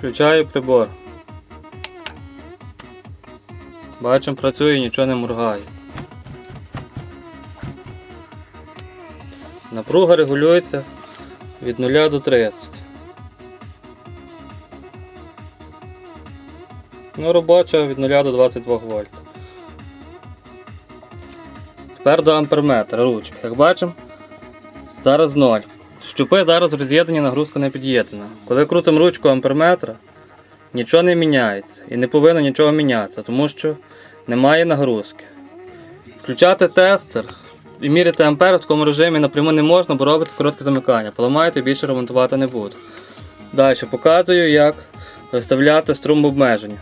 Включаю прибор. Бачимо, працює, нічого не моргає. Напруга регулюється від 0 до 30. Ну, робоча від 0 до 22 вольт. Тепер до амперметра ручки. Як бачимо, зараз 0. Щупи зараз роз'єднані, нагрузка не під'єднана. Коли крутимо ручку амперметра, нічого не міняється і не повинно нічого мінятися, тому що немає нагрузки. Включати тестер і міряти ампер в такому режимі напряму не можна, бо робити коротке замикання. Поламаєте, більше ремонтувати не буду. Далі показую, як виставляти струм обмеження.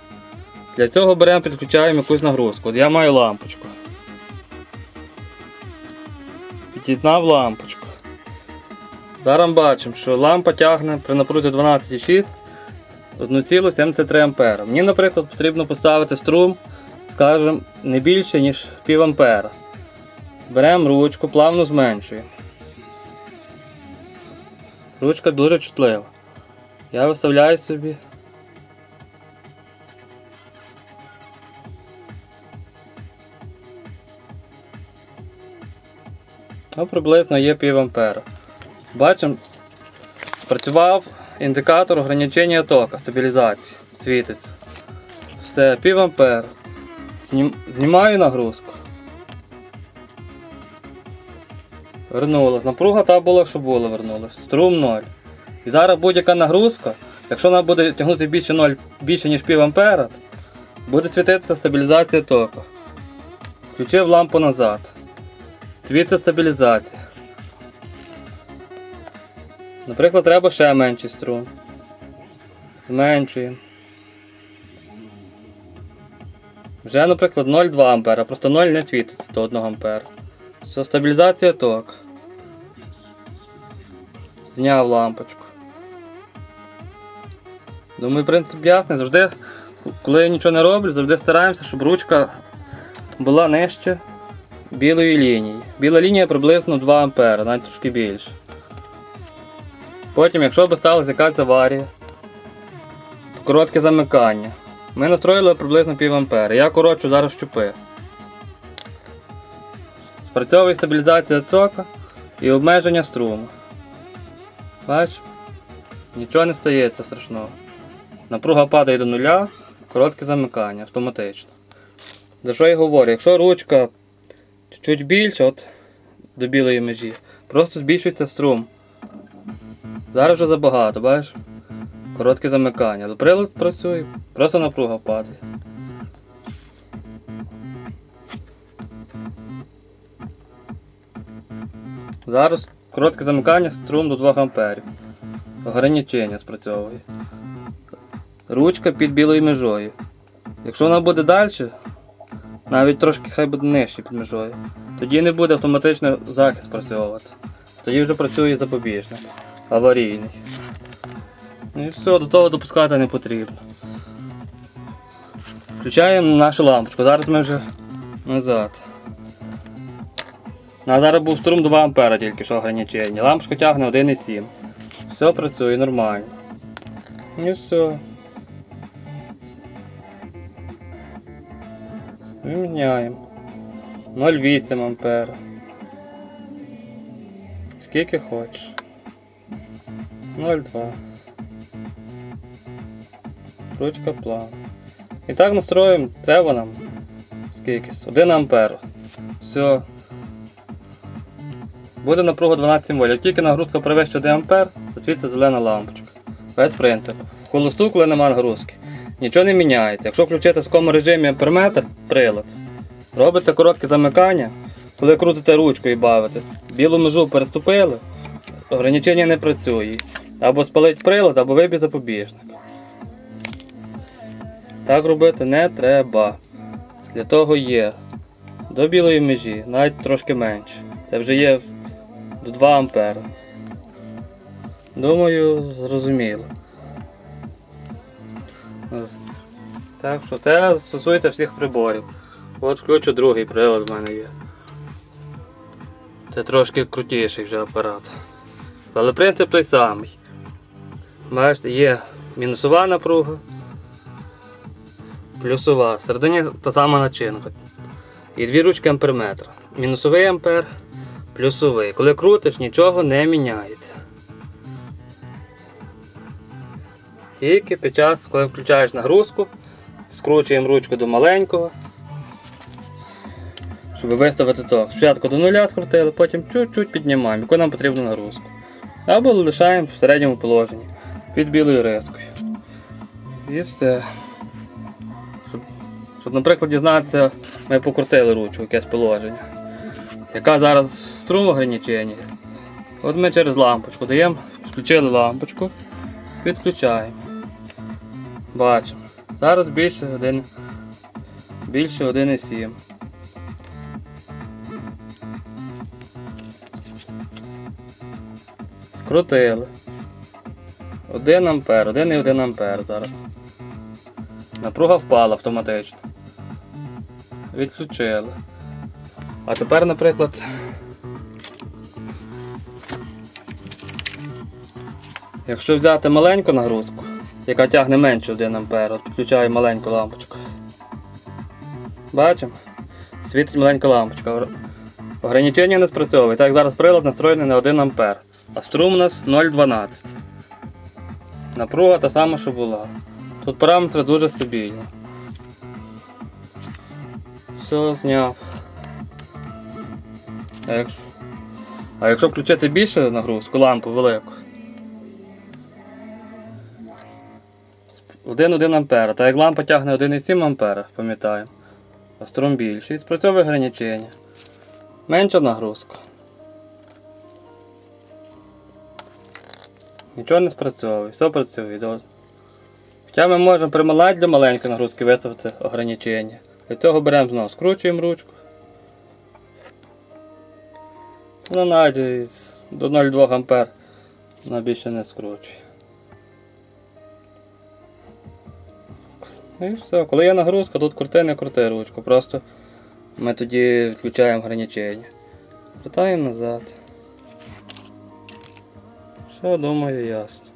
Для цього беремо, підключаємо якусь нагрузку. От я маю лампочку. Під'єднав лампочку. Зараз бачимо, що лампа тягне при напрузі 12,6 1,73 А. Мені, наприклад, потрібно поставити струм, скажімо, не більше, ніж пів ампера. Беремо ручку, плавно зменшуємо. Ручка дуже чутлива. Я виставляю собі. Ну, приблизно є пів ампера. Бачимо, працював індикатор ограничення тока, стабілізації. Світиться. Все, пів ампера. Знімаю нагрузку. Вернулась. Напруга та була, що була, вернулася. Струм 0. І зараз будь-яка нагрузка, якщо вона буде тягнути більше 0, більше ніж пів ампера, буде світитися стабілізація току. Включив лампу назад. Світиться стабілізація. Наприклад, треба ще менший струм. Зменшуємо. Вже, наприклад, 0,2 ампера, просто 0 не світиться до 1 ампера. Все, стабілізація ток. Зняв лампочку. Думаю, принцип ясний. Завжди, коли я нічого не роблю, завжди стараємося, щоб ручка була нижче білої лінії. Біла лінія приблизно 2 ампера, навіть трошки більше. Потім, якщо б сталася якась аварія, коротке замикання. Ми настроїли приблизно пів ампера. Я коротшу зараз щупи. Спрацьовує стабілізація цока і обмеження струму. Бач? Нічого не стається страшного. Напруга падає до нуля, коротке замикання автоматично. За що я говорю? Якщо ручка чуть більше, от до білої межі, просто збільшується струм. Зараз вже забагато, бачиш? Коротке замикання. Але прилад працює, просто напруга падає. Зараз коротке замикання, струм до 2 амперів. Ограничення спрацьовує. Ручка під білою межою. Якщо вона буде далі, навіть трошки хай буде нижче під межою, тоді не буде автоматично захист спрацьовувати. Тоді вже працює запобіжник. Аварійний. Ну і все, до того допускати не потрібно. Включаємо нашу лампочку. Зараз ми вже назад. А зараз був струм 2 ампера тільки що ограничення. Лампочка тягне 1,7. Все працює нормально. І все. І Міняємо. 0,8 ампера. Скільки хочеш. 0,2. Ручка плавна. І так настроїмо, треба нам скільки? 1 ампер. Все. Буде напруга 12 вольт. Як тільки нагрузка перевищить 1 ампер, засвітиться зелена лампочка. Весь принцип. В холосту, коли немає нагрузки, нічого не міняється. Якщо включити в такому режимі амперметр, прилад, робите коротке замикання, коли крутите ручку і бавитесь, білу межу переступили, ограничення не працює. Або спалить прилад, або вибій запобіжник. Так робити не треба. Для того є до білої межі, навіть трошки менше. Це вже є до 2 ампера. Думаю, зрозуміло. Так що це стосується всіх приборів. От включу другий прилад в мене є. Це трошки крутіший вже апарат. Але принцип той самий. Бачите, є мінусова напруга, плюсова. Всередині та сама начинка. І дві ручки амперметра. Мінусовий ампер, плюсовий. Коли крутиш, нічого не міняється. Тільки під час, коли включаєш нагрузку, скручуємо ручку до маленького, щоб виставити ток. Спочатку до нуля скрутили, потім чуть-чуть піднімаємо, яку нам потрібну нагрузку. Або лишаємо в середньому положенні під білою рискою. І все. Щоб, щоб наприклад, дізнатися, ми покрутили ручку, якесь положення. Яка зараз струм ограничення. От ми через лампочку даємо, включили лампочку, підключаємо. Бачимо. Зараз більше 1, більше 1,7. Скрутили. 1 ампер, 1,1 ампер зараз. Напруга впала автоматично. Відключили. А тепер, наприклад. Якщо взяти маленьку нагрузку, яка тягне менше 1 ампер, от включаю маленьку лампочку. Бачимо? Світить маленька лампочка. Ограничення не спрацьовує. Так, зараз прилад настроєний на 1 ампер, а струм у нас 0,12. Напруга та сама, що була. Тут параметри дуже стабільні. Все, зняв. А якщо, включити більше нагрузку, лампу велику. 1,1 ампера. Та як лампа тягне 1,7 ампера, пам'ятаємо. А струм більший. Спрацьовує ограничення. Менша нагрузка. Нічого не спрацьовує, все працює. Хоча ми можемо при малай для маленької нагрузки виставити ограничення. Для цього беремо знову, скручуємо ручку. Вона навіть до 0,2 ампер вона більше не скручує. Ну І все. Коли є нагрузка, тут крути, не крути ручку. Просто ми тоді відключаємо ограничення. Вертаємо назад. Все, думаю, ясно.